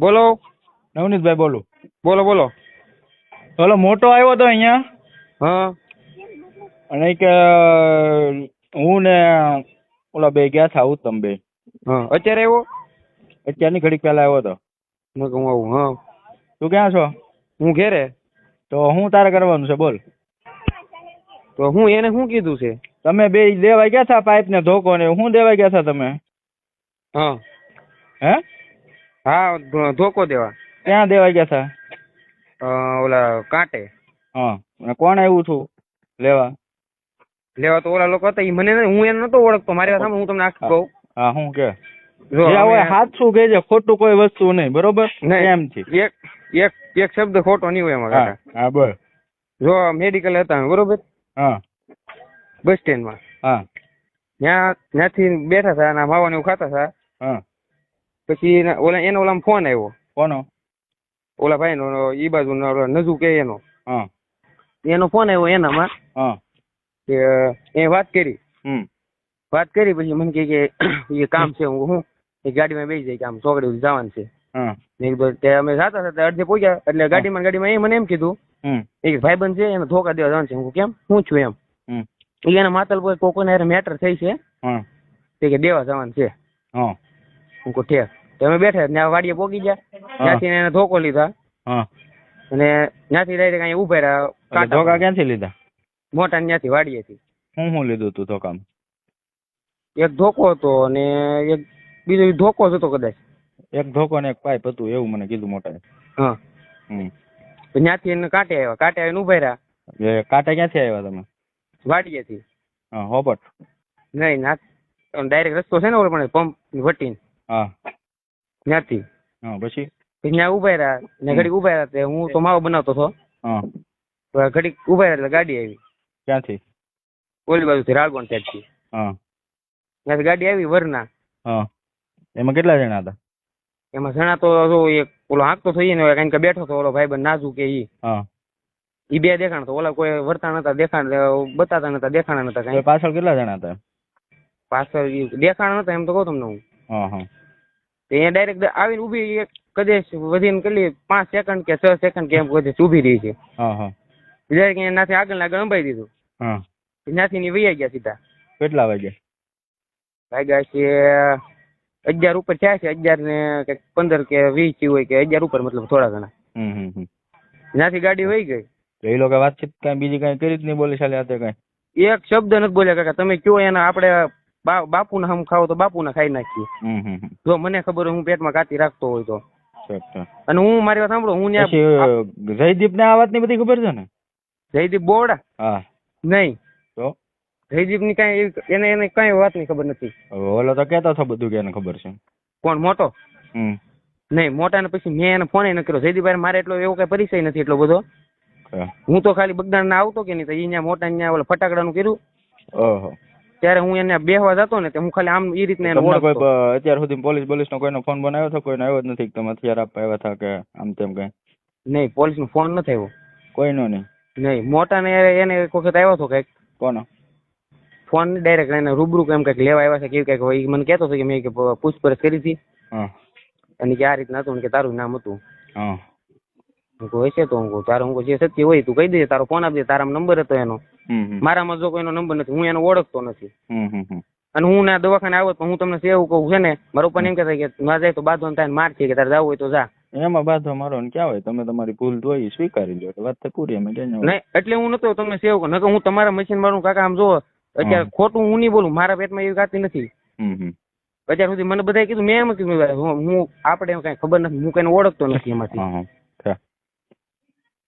બોલો. નવનીતભાઈ બોલું. બોલો બોલો. બોલો મોટો આવ્યો તો અહીંયા? હા. અને કે હું ને ઓલા બે ગયા હતા ઉત્તમ બે. હા અત્યારે આવ્યો? અત્યારની ઘડીક પહેલા આવ્યો હતો મેં કહું આવું હા. તું ક્યાં છો? હું ઘેરે. તો હું તારે કરવાનું છે બોલ. તો હું એને શું કીધું છે? તમે બે દેવા ગયા હતા પાઇપ ને ધોકો ને હું દેવા ગયા હતા તમે? હા. હે? હા ધોકો દેવા. ક્યાં દેવા ગયા હતા ઓલા કાંટે. હા કોણ આવ્યું છું લેવા? લેવા તો ઓલા લોકો હતા ઈ મને હું એને નતો ઓળખતો મારી સામે હું તમને આખું કહું. હા હું કે. જો અમે- સાચું કહેજે ખોટું કોઈ વસ્તુ નહીં બરોબર? નહીં. છે. એક એક એક શબ્દ ખોટો નહીં હોય એમાં હા બસ જો મેડિકલ હતા બરોબર? હા. બસ સ્ટેન્ડમાં. હા. ત્યાં ત્યાંથી બેઠા હતા અને માવા ને એવું ખાતા હતા હા. પછી એના- ઓલા એનો ઓલા ફોન આવ્યો. કોનો? ઓલા ભાઈ નો ઈ બાજુ નજુ કે એનો. હા. એનો ફોન આવ્યો એનામાં. હા. કે એ વાત કરી. હમ. વાત કરી પછી મને કહે કે એ કામ છે હું હું એ ગાડીમાં બેસી જાય કે આમ ચોકડી જવાનું છે. મેં કીધું તે અમે જતા હતા અડધે પહોંચ્યા એટલે ગાડીમાં ગાડીમાં એ મને એમ કીધું એક એ ભાઈબંધ છે એને ધોકા દેવા જવાનું છે. હું કેમ? હું છું એમ. હમ. એના માતલ પર કોકોને મેટર થઈ છે તે કે દેવા જવાનું છે. હા. હું કહું ઠેક તો અમે બેઠા ત્યાં વાડીએ પોગી ગયા. ત્યાંથી એને ધોકો લીધા. અને ત્યાંથી ડાયરેક્ટ અહીંયા ઊભા રહ્યા ધોકા ક્યાંથી લીધા? મોટા ત્યાંથી વાડીએથી. હું હું લીધું તું ધોકામ? એક ધોકો હતો અને એક બીજો ધોકો હતો કદાચ. એક ધોકો ને એક પાઇપ હતું એવું મને કીધું મોટા હા. હમ. ત્યાંથી એને કાંટે આવ્યા કાંટે આવીને ઊભા રહ્યા. કાંટા ક્યાંથી આવ્યા તમે? વાડીએથી. હા હોપટ નહીં ના ડાયરેક્ટ રસ્તો છે ને ઓલો પણ પંપ વટીને. હા. ત્યાંથી. હા પછી? ત્યાં ઊભા રહ્યા ને ઘડીક ઊભા રહ્યા તે હું તો માવો બનાવતો હતો. હા. ઘડીક ઊભા રહ્યા એટલે ગાડી આવી. ક્યાંથી? ઓલી બાજુથી રાળગોણ સાઈડથી હા. ત્યાંથી ગાડી આવી વરના. હા. એમાં કેટલા જણા હતા? એમાં જણા તો જો એક ઓલો હાંકતો થઈ ને કારણ કે બેઠો હતો ઓલો ભાઈ નાજુ કે ઈ. હા. ઈ બે દેખાણ તો ઓલા કોઈ વર્તા નતા દેખાણ બતાતા નતા દેખાણા નતા પાછળ કેટલા જણા હતા? પાછળ દેખાણ નતા એમ તો કહું તમને હું. હા હા. તો એ ડાયરેક્ટ આવીને ઊભી એક કદાચ વધીને કેટલી પાંચ સેકન્ડ કે છ સેકન્ડ કે એમ કદાચ ઊભી રહી છે. હા હા. નાથી આગળ આગળ અંબાઈ દીધું. ત્યાંથી ની વૈયા ગયા સીધા. કેટલા વાગે વાગ્યા છે અગિયાર ઉપર થયા છે અગિયાર ને કંઈક પંદર કે વીસથી હોય કે અગિયાર ઉપર મતલબ થોડા ઘણા. ત્યાંથી ગાડી વહી ગઈ. તો એ લોકો વાતચીત કઈ બીજી કઈ કરી જ નહીં બોલી ચાલે કાંઈ? એક શબ્દ નથી બોલ્યા કાકા તમે કયો એના આપણે બા બાપુના હમ ખાવ તો બાપુના ખાઈ નાખીએ. જો મને ખબર હોય હું પેટમાં કાતી રાખતો હોય તો. અને હું મારી વાત સાંભળો હું જયદીપ ને આ વાતની બધી ખબર છે ને? જયદીપ બોવડા હા. નહીં. તો? જયદીપની કઈ એને એને કઈ વાતની ખબર નથી. ઓલો તો કેતો હતો બધું કે એને ખબર છે. કોણ મોટો? હમ. નહીં મોટા ને પછી મેં એને ફોન ન કર્યો. જયદીપ મારે એટલો એવો કઈ પરિચય નથી એટલો બધો. હું. તો ખાલી બગદાણ ના આવતો કે નહીં તો અહીંયા મોટા અહીંયા ઓલા ફટાકડાનું કર્યું. ઓહો. ત્યારે હું એને બેહવા જતો ને તે હું ખાલી આમ એ રીતે એને કોઈ અત્યાર સુધી પોલીસ પોલીસ નો કોઈનો ફોન બનાવ્યો હતો? કોઈનો આવ્યો જ નથી તમે હથિયાર આપવા આવ્યા હતા કે આમ તેમ કઈ? નહીં પોલીસ નો ફોન નથી આવ્યો. કોઈનો નહીં? નહીં મોટા ને એને એક વખત આવ્યો હતો કંઈક. કોનો? ફોન ડાયરેક્ટ એને રૂબરૂ કેમ કંઈક લેવા આવ્યા છે કેવી કંઈક હોય. મને કહેતો હતો કે મેં કે પૂછપરછ કરી હતી. અને કે આ રીતના હતું કે તારું નામ હતું. હા. કહું હશે તો? હું તારું હું જે સત્ય હોય તું કહી દે તારો ફોન આપી દે તારામાં નંબર હતો એનો. મારામાં જો કોઈનો નંબર નથી હું એને ઓળખતો નથી. અને હું ના દવાખાને આવ્યો તો હું તમને એવું કહું છે ને? મારા પણ એમ કહેતા કે ના જાય તો બાંધવાનું થાય ને માર છે કે તારે જવું હોય તો જા. એમાં બાધો મારો ને ક્યાં હોય? તમે તમારી ભૂલ જોઈ સ્વીકારી લો વાત તો પૂરી અમે નહીં એટલે હું નતો તમને સેવ કહું નતો હું તમારા મશીન મારું કાકા આમ જો અત્યારે ખોટું હું નહીં બોલું મારા પેટમાં એવી ગાતી નથી. અત્યાર સુધી મને બધાએ કીધું મેં એમ કીધું હું આપણે એમ કઈ ખબર નથી હું કઈ ઓળખતો નથી એમાંથી.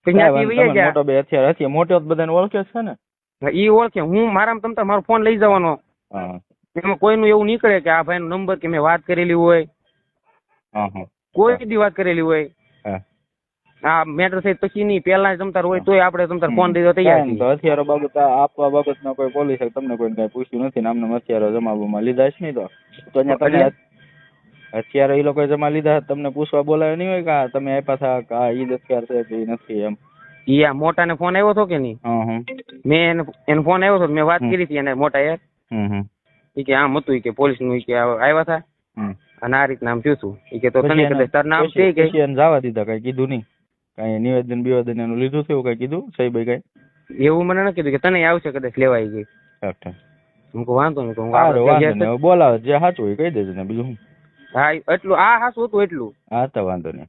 મોટો બે હથિયાર મોટો બધાને ઓળખે છે ને? ઈ ઓળખે. હું મારામાં તમતા મારો ફોન લઈ જવાનો. એમાં કોઈનું એવું નીકળે કે આ ભાઈનો નંબર કે મેં વાત કરેલી હોય. કોઈ દી વાત કરેલી હોય. આ મેટર થઈ પછી નહીં. પેલા તમતાર હોય તોય આપણે તમતાર ફોન દીધો તૈયાર તો હથિયારો બાબત આપવા બાબતમાં કોઈ પોલીસ તમને કોઈ કઈ પૂછ્યું નથી ને આમને હથિયારો જમાવવામાં લીધા છે નહીં તો. તો અહીંયા હથિયારો એ લોકો જમા લીધા તમને પૂછવા બોલાવ્યો નહીં હોય કે તમે આપ્યા હતા કે આ ઈ હથિયાર છે કે નથી એમ. ઈ આ મોટાને ફોન આવ્યો હતો કે નહીં? મેં એને ફોન આવ્યો હતો મેં વાત કરી હતી એને મોટા યાર ઈ કે આમ હતું કે પોલીસનું કે આવ્યા હતા. અને આ રીતના આમ થયું હતું. ઈ કે તો તને કદાચ તાર નામ છે કે? જવા દીધા કઈ કીધું નહીં. કઈ નિવેદન બિવેદન એનું લીધું થયું કઈ કીધું? સાહેબ કઈ? એવું મને ન કીધું કે તને આવશે કદાચ લેવાઈ ગઈ. હું કહું વાંધો નહીં તો હું સારું આપણે વાંધો નહીં. હવે બોલાવે જે સાચું હોય એ કહી દેજો ને બીજું હા એટલું આ હાસું હતું એટલું. હા તો વાંધો નહીં.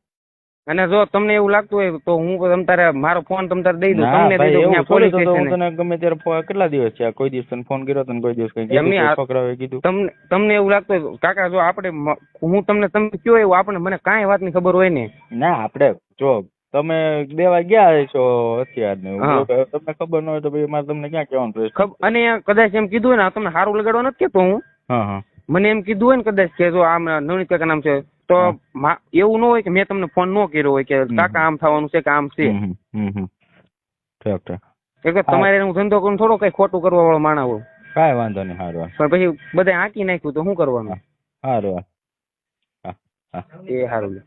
અને જો તમને એવું લાગતું હોય તો હું તમ તારે મારો ફોન તમ તારે દઈ દઉં તમને દઈ દઉં ત્યાં પોલીસ સ્ટેશન. તને ગમે ત્યારે કેટલા દિવસ છે કોઈ દિવસ તને ફોન કર્યો તને કોઈ દિવસ કઈ છોકરાઓએ કીધું? તમને તમને એવું લાગતું હોય કાકા જો આપણે હું તમને તમે કયો એવું આપણે મને કાંઈ વાતની ખબર હોય ને. ના આપણે જો તમે દેવા ગયા છો હથિયાર ને એવું. હા. તો તમને ખબર ન હોય તો ભાઈ મારે તમને ક્યાં કહેવાનું પ્રશ્ન? અને કદાચ એમ કીધું હોય ને તમને સારું લગાડવા નથી કેતો હા. મને એમ કીધું હોય ને કદાચ કે જો આમ નવનીત કાકા નામ છે તો એવું ન હોય કે મેં તમને ફોન ન કર્યો હોય કે. કાકા આમ થવાનું છે કે આમ છે. કે તમારે હું ધંધો કરું થોડો કઈ ખોટું કરવા વાળો માણા હોય. કાંઈ વાંધો નહીં સારું પણ પછી બધા આંકી નાખ્યું તો શું કરવાનું? સારું હા હા. એ સારું